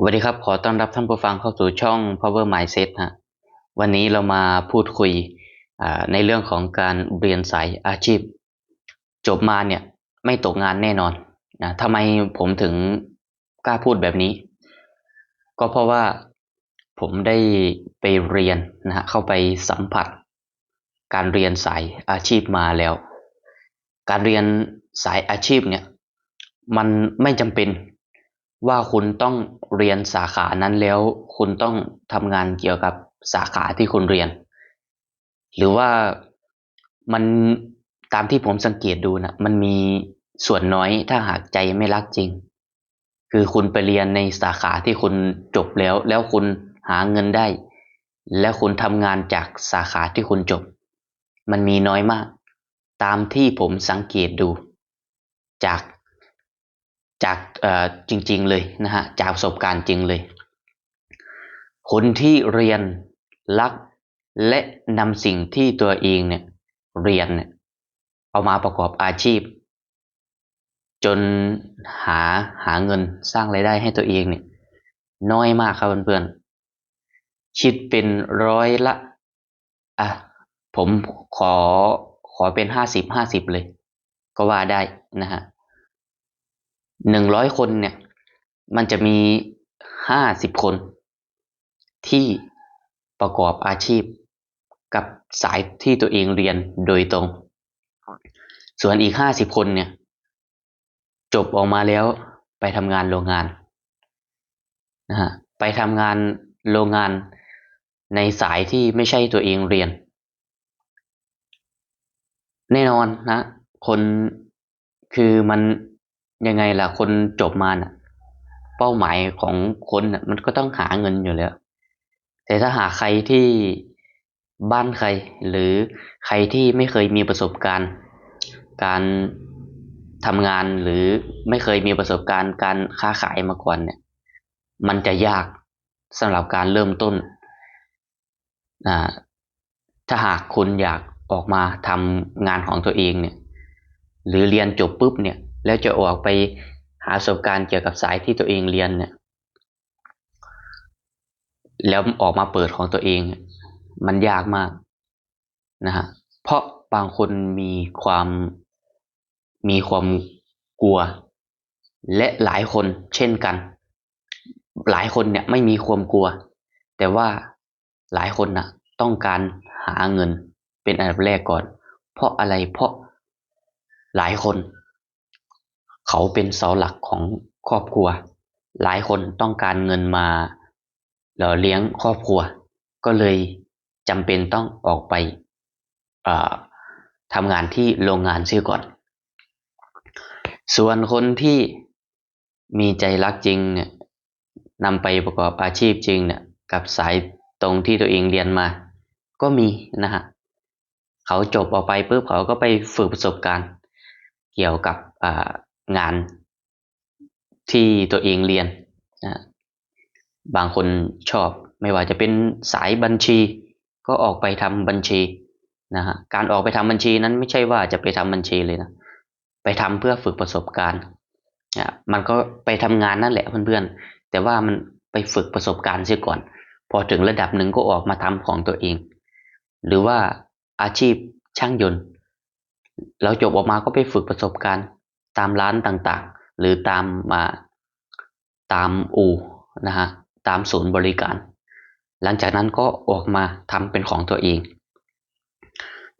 สวัสดีครับ ขอต้อนรับท่านผู้ฟังเข้าสู่ช่อง Power Mindset ฮะ วันนี้เรามาพูดคุยในเรื่องของการเรียนสายอาชีพ จบมาเนี่ยไม่ตกงานแน่นอนนะทำไมผมถึงกล้าพูดแบบนี้ ก็เพราะว่าผมได้ไปเรียนนะฮะเข้าไปสัมผัส การเรียนสายอาชีพมาแล้ว การเรียนสายอาชีพเนี่ยมันไม่จำเป็น ว่าคุณต้องเรียนสาขานั้นแล้ว คุณต้องทำงานเกี่ยวกับสาขาที่คุณเรียน หรือว่ามันตามที่ผมสังเกตดูนะมันมีส่วนน้อยถ้าหากใจไม่รักจริง คือคุณไปเรียนในสาขาที่คุณจบแล้ว แล้วคุณหาเงินได้ แล้วคุณทำงานจากสาขาที่คุณจบ มันมีน้อยมาก ตามที่ผมสังเกตดู จาก จริงๆเลยนะฮะจากประสบการณ์จริงเลย คนที่เรียนรักและนำสิ่งที่ตัวเองเนี่ยเรียนเนี่ยเอามาประกอบอาชีพ จนหาหาเงินสร้างรายได้ให้ตัวเองเนี่ยน้อยมากครับเพื่อนๆคิดเป็นร้อยละอะผมขอขอเป็นห้าสิบห้าสิบเลย ก็ว่าได้นะฮะ หนึ่งร้อยคนเนี่ย มันจะมีห้าสิบคน ที่ประกอบอาชีพกับสายที่ตัวเองเรียนโดยตรง ส่วนอีกห้าสิบคนเนี่ย จบออกมาแล้วไปทำงานโรงงานนะฮะไปทำงานโรงงานในสายที่ไม่ใช่ตัวเองเรียน แน่นอนนะ คนคือมัน ยังไงล่ะคนจบมาน่ะ เป้าหมายของคนน่ะ มันก็ต้องหาเงินอยู่แล้ว แต่ถ้าหาใครที่บ้านใคร หรือใครที่ไม่เคยมีประสบการณ์ การทำงานหรือไม่เคยมีประสบการณ์การค้าขายมาก่อนเนี่ย มันจะยากสำหรับการเริ่มต้นอ่าถ้าหากคุณอยากออกมาทำงานของตัวเองเนี่ย หรือเรียนจบปุ๊บเนี่ย แล้วจะออกไปหาประสบการณ์เกี่ยวกับสายที่ตัวเองเรียนเนี่ย แล้วออกมาเปิดของตัวเอง มันยากมากนะฮะเพราะบางคนมีความมีความกลัว และหลายคนเช่นกัน หลายคนเนี่ยไม่มีความกลัว แต่ว่าหลายคนน่ะต้องการหาเงินเป็นอันดับแรกก่อน เพราะอะไรเพราะหลายคน เขาเป็นเสาหลักของครอบครัว หลายคนต้องการเงินมาหล่อเลี้ยงครอบครัว ก็เลยจำเป็นต้องออกไปทำงานที่โรงงานเสียก่อน ส่วนคนที่มีใจรักจริงเนี่ยนำไปประกอบอาชีพจริงเนี่ยกับสายตรงที่ตัวเองเรียนมา ก็มีนะฮะเขาจบออกไปปุ๊บเขาก็ไปฝึกประสบการณ์ เกี่ยวกับ งานที่ตัวเองเรียนนะบางคนชอบไม่ว่าจะเป็นสายบัญชี ก็ออกไปทำบัญชีนะฮะการออกไปทำบัญชีนั้นไม่ใช่ว่าจะไปทำบัญชีเลยนะไปทำเพื่อฝึกประสบการณ์นะมันก็ไปทำงานนั่นแหละเพื่อนๆแต่ว่ามันไปฝึกประสบการณ์เสียก่อน พอถึงระดับหนึ่งก็ออกมาทำของตัวเอง หรือว่าอาชีพช่างยนต์ เราจบออกมาก็ไปฝึกประสบการณ์ ตามร้านต่างๆ หรือตามมาตามอู่นะฮะตามศูนย์บริการ หลังจากนั้นก็ออกมาทำเป็นของตัวเอง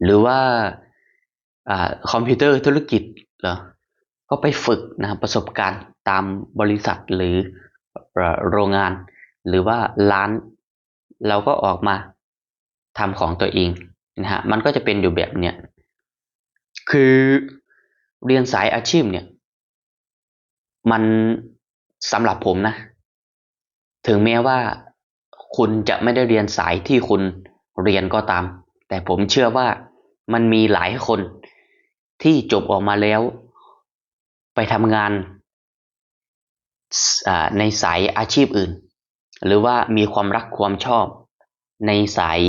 หรือว่าคอมพิวเตอร์ธุรกิจเหรอก็ไปฝึกนะประสบการณ์ตามบริษัทหรือโรงงาน หรือว่าร้าน เราก็ออกมาทำของตัวเองนะฮะมันก็จะเป็นอยู่แบบเนี้ยคือ เรียนสายอาชีพเนี่ย มันสำหรับผมนะ ถึงแม้ว่าคุณจะไม่ได้เรียนสายที่คุณเรียนก็ตาม แต่ผมเชื่อว่ามันมีหลายคนที่จบออกมาแล้ว ไปทำงานในสายอาชีพอื่น หรือว่ามีความรักความชอบ ในสาย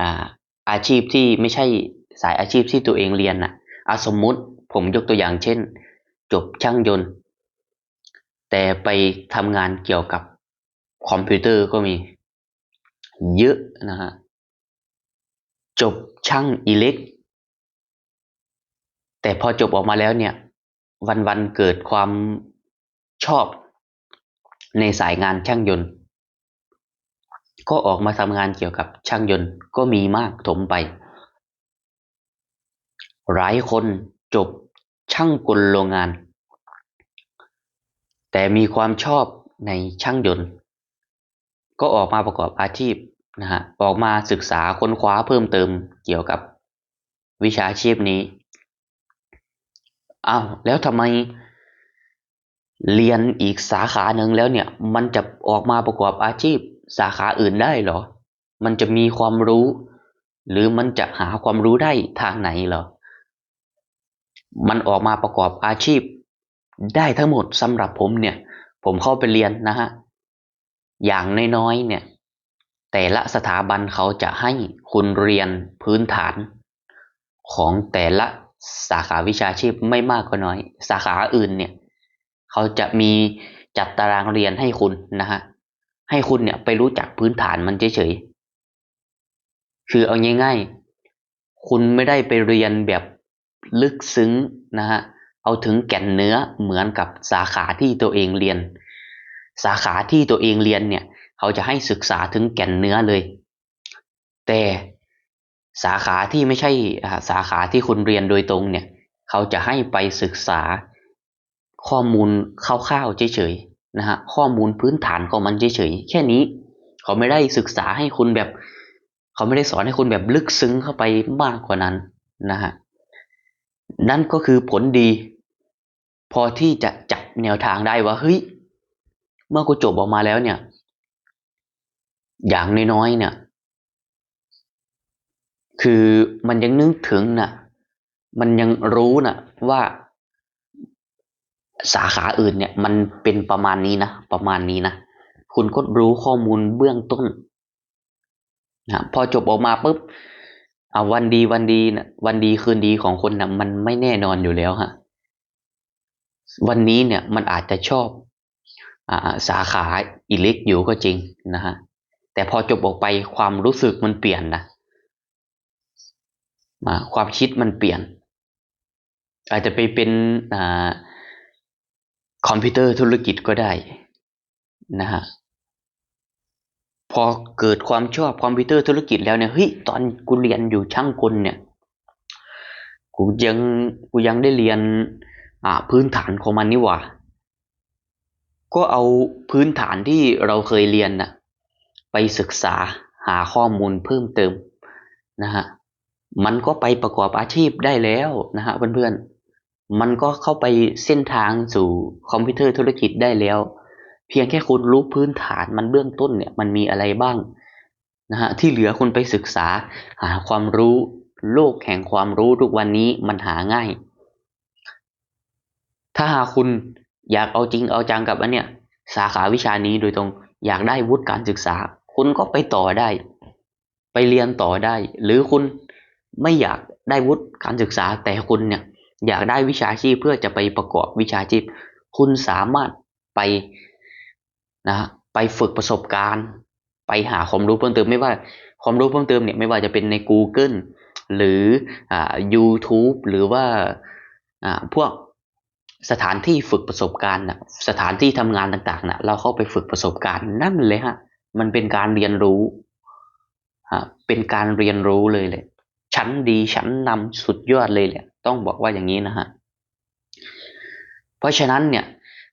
อาอาชีพที่ไม่ใช่สายอาชีพที่ตัวเองเรียนนะ่ะสมมุติ ผมยกตัวอย่างเช่น จบช่างยนต์ แต่ไปทำงานเกี่ยวกับคอมพิวเตอร์ก็มี เยอะนะฮะ จบช่างอิเล็ก แต่พอจบออกมาแล้วเนี่ย วันวันๆเกิดความชอบในสายงานช่างยนต์ ก็ออกมาทำงานเกี่ยวกับช่างยนต์ก็มีมากถมไป หลายคนจบ ช่างกลโรงงาน แต่มีความชอบในช่างยนต์ ก็ออกมาประกอบอาชีพนะฮะออกมาศึกษาค้นคว้าเพิ่มเติมเกี่ยวกับวิชาชีพนี้อ้าวแล้วทำไมเรียนอีกสาขาหนึ่งแล้วเนี่ย มันจะออกมาประกอบอาชีพสาขาอื่นได้เหรอ มันจะมีความรู้ หรือมันจะหาความรู้ได้ทางไหนเหรอ มันออกมาประกอบอาชีพ ได้ทั้งหมดสำหรับผมเนี่ย ผมเข้าไปเรียนนะฮะ อย่างน้อยๆเนี่ย แต่ละสถาบันเขาจะให้คุณเรียนพื้นฐาน ของแต่ละสาขาวิชาชีพไม่มากก็น้อย สาขาอื่นเนี่ย เขาจะมีจัดตารางเรียนให้คุณนะฮะ ให้คุณเนี่ยไปรู้จักพื้นฐานมันเฉยๆ คือเอาง่ายๆ คุณไม่ได้ไปเรียนแบบ ลึกซึ้งนะฮะเอาถึงแก่นเนื้อเหมือนกับสาขาที่ตัวเองเรียน สาขาที่ตัวเองเรียนเนี่ยเขาจะให้ศึกษาถึงแก่นเนื้อเลย แต่สาขาที่ไม่ใช่สาขาที่คุณเรียนโดยตรงเนี่ยเขาจะให้ไปศึกษาข้อมูลคร่าวๆเฉยๆนะฮะข้อมูลพื้นฐานของมันเฉยๆแค่นี้ เขาไม่ได้ศึกษาให้คุณแบบ เขาไม่ได้สอนให้คุณแบบลึกซึ้งเข้าไปมากกว่านั้นนะฮะ นั่นก็คือผลดี พอที่จะจับแนวทางได้ว่าเฮ้ย เมื่อกูจบออกมาแล้วเนี่ย อย่างน้อยๆเนี่ย คือมันยังนึกถึงน่ะ มันยังรู้น่ะว่าสาขาอื่นเนี่ย มันเป็นประมาณนี้นะ ประมาณนี้นะ คุณก็รู้ข้อมูลเบื้องต้นนะพอจบออกมาปุ๊บ อาวันดีวันดีนะวันดีคืนดีของคนนะมันไม่แน่นอนอยู่แล้วฮะวันนี้เนี่ยมันอาจจะชอบอ่าสาขาอิเล็กอยู่ก็จริงนะฮะแต่พอจบออกไปความรู้สึกมันเปลี่ยนนะมาความคิดมันเปลี่ยน อาจจะไปเป็นอ่าคอมพิวเตอร์ธุรกิจก็ได้นะฮะ พอเกิดความชอบคอมพิวเตอร์ธุรกิจแล้วเนี่ยเฮ้ยตอนกูเรียนอยู่ช่างกลเนี่ยกูยังกูยังได้เรียนอ่าพื้นฐานของมันนี่หว่า ก็เอาพื้นฐานที่เราเคยเรียนน่ะไปศึกษาหาข้อมูลเพิ่มเติมนะฮะมันก็ไปประกอบอาชีพได้แล้วนะฮะเพื่อนๆมันก็เข้าไปเส้นทางสู่คอมพิวเตอร์ธุรกิจได้แล้ว เพียงแค่คุณรู้พื้นฐานมันเบื้องต้นเนี่ยมันมีอะไรบ้างนะฮะที่เหลือคุณไปศึกษาหาความรู้โลกแห่งความรู้ทุกวันนี้มันหาง่าย ถ้าหากคุณอยากเอาจริงเอาจังกับอันเนี้ยสาขาวิชานี้โดยตรงอยากได้วุฒิการศึกษา คุณก็ไปต่อได้ ไปเรียนต่อได้ หรือคุณไม่อยากได้วุฒิการศึกษา แต่คุณเนี่ยอยากได้วิชาชีพเพื่อจะไปประกอบวิชาชีพ คุณสามารถไป นะไปฝึกประสบการณ์ ไปหาความรู้เพิ่มเติมไม่ว่าความรู้เพิ่มเติมเนี่ยไม่ว่าจะเป็นใน Google หรืออ่า YouTube หรือว่าอ่าพวกสถานที่ฝึกประสบการณ์นะสถานที่ทำงานต่างๆนะเราเข้าไปฝึกประสบการณ์นั่นเลยฮะ มันเป็นการเรียนรู้ฮะเป็นการเรียนรู้เลยเลยชั้นดีชั้นนำสุดยอดเลยแหละต้องบอกว่าอย่างนี้นะฮะเพราะฉะนั้นเนี่ย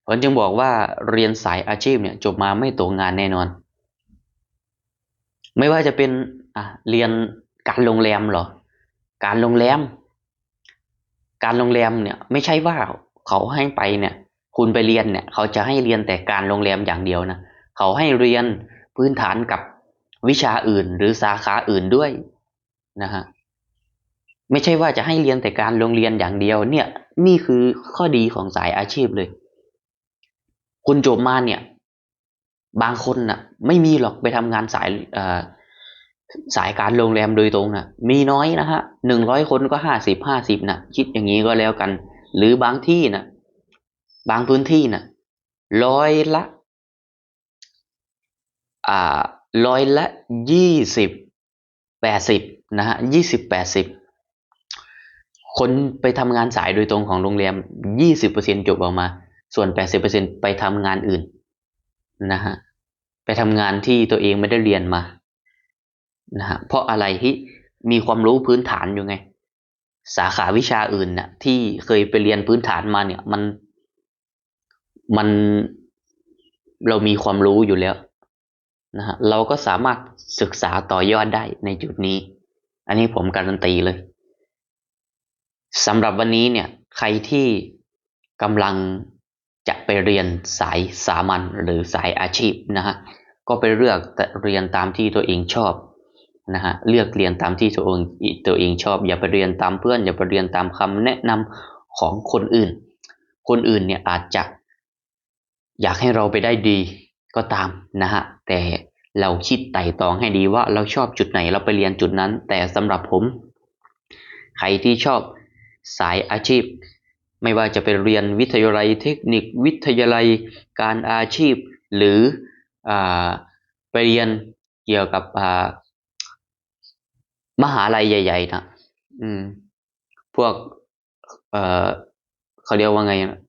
ผมจึงบอกว่าเรียนสายอาชีพเนี่ยจบมาไม่ตกงานแน่นอน ไม่ว่าจะเป็นอะเรียนการโรงแรมหรอ การโรงแรม การโรงแรมเนี่ย ไม่ใช่ว่าเขาให้ไปเนี่ย คุณไปเรียนเนี่ย เขาจะให้เรียนแต่การโรงแรมอย่างเดียวนะเขาให้เรียนพื้นฐานกับวิชาอื่น หรือสาขาอื่นด้วยนะฮะไม่ใช่ว่าจะให้เรียนแต่การโรงเรียนอย่างเดียวเนี่ย นี่คือข้อดีของสายอาชีพเลย คุณจบมาเนี่ย บางคนน่ะ ไม่มีหรอกไปทำงานสายสายการโรงแรมโดยตรงน่ะ มีน้อยนะฮะหนึ่งร้อยคนก็ห้าสิบห้าสิบนะคิดอย่างนี้ก็แล้วกัน หรือบางที่นะบางพื้นที่นะร้อยละ อ่าร้อยละยี่สิบแปดสิบนะฮะยี่สิบแปดสิบคนไปทำงานสายโดยตรงของโรงแรมยี่สิบเปอร์เซ็นจบออกมา ส่วนแปดสิบเปอร์เซ็นไปทำงานอื่นนะฮะไปทำงานที่ตัวเองไม่ได้เรียนมานะฮะเพราะอะไรที่มีความรู้พื้นฐานอยู่ไง สาขาวิชาอื่นน่ะที่เคยไปเรียนพื้นฐานมาเนี่ย มันมันเรามีความรู้อยู่แล้วนะฮะเราก็สามารถศึกษาต่อยอดได้ในจุดนี้ อันนี้ผมการันตีเลยสำหรับวันนี้เนี่ย ใครที่กำลัง จะไปเรียนสายสามัญหรือสายอาชีพนะฮะก็ไปเลือกเรียนตามที่ตัวเองชอบนะฮะเลือกเรียนตามที่ตัวเองตัวเองชอบ อย่าไปเรียนตามเพื่อน อย่าไปเรียนตามคำแนะนำของคนอื่น คนอื่นเนี่ยอาจจะอยากให้เราไปได้ดีก็ตามนะฮะแต่เราคิดไต่ตองให้ดีว่าเราชอบจุดไหนเราไปเรียนจุดนั้น แต่สำหรับผม ใครที่ชอบสายอาชีพ ไม่ว่าจะไปเรียนวิทยาลัยเทคนิควิทยาลัยการอาชีพ หรืออไปเรียนเกี่ยวกับมหาลัยใหญ่ ๆ นะอืม พวกเเขาเรียกว่าไงนะ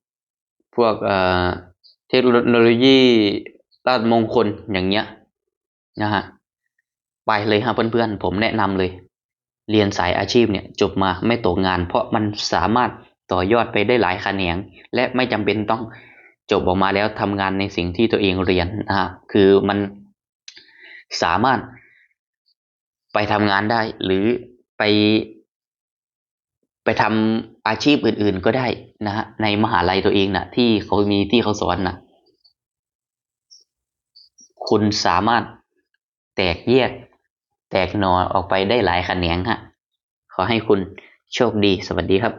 พวกเอ่อเทคโนโลยีราชมงคลอย่างเงี้ยนะฮะไปเลยฮะเพื่อนๆ ผมแนะนำเลย เรียนสายอาชีพเนี่ย จบมาไม่ตกงาน เพราะมันสามารถ ต่อยอดไปได้หลายแขนง และไม่จำเป็นต้องจบออกมาแล้วทำงานในสิ่งที่ตัวเองเรียนนะฮะคือมันสามารถไปทำงานได้ หรือไป ไปทำอาชีพอื่น ๆก็ได้นะฮะในมหาลัยตัวเองนะ่ะ ที่เขามีที่เขาสอนน่ะ คุณสามารถแตกแยก แตกหนอออกไปได้หลายแขนงฮะขอให้คุณโชคดีสวัสดีครับ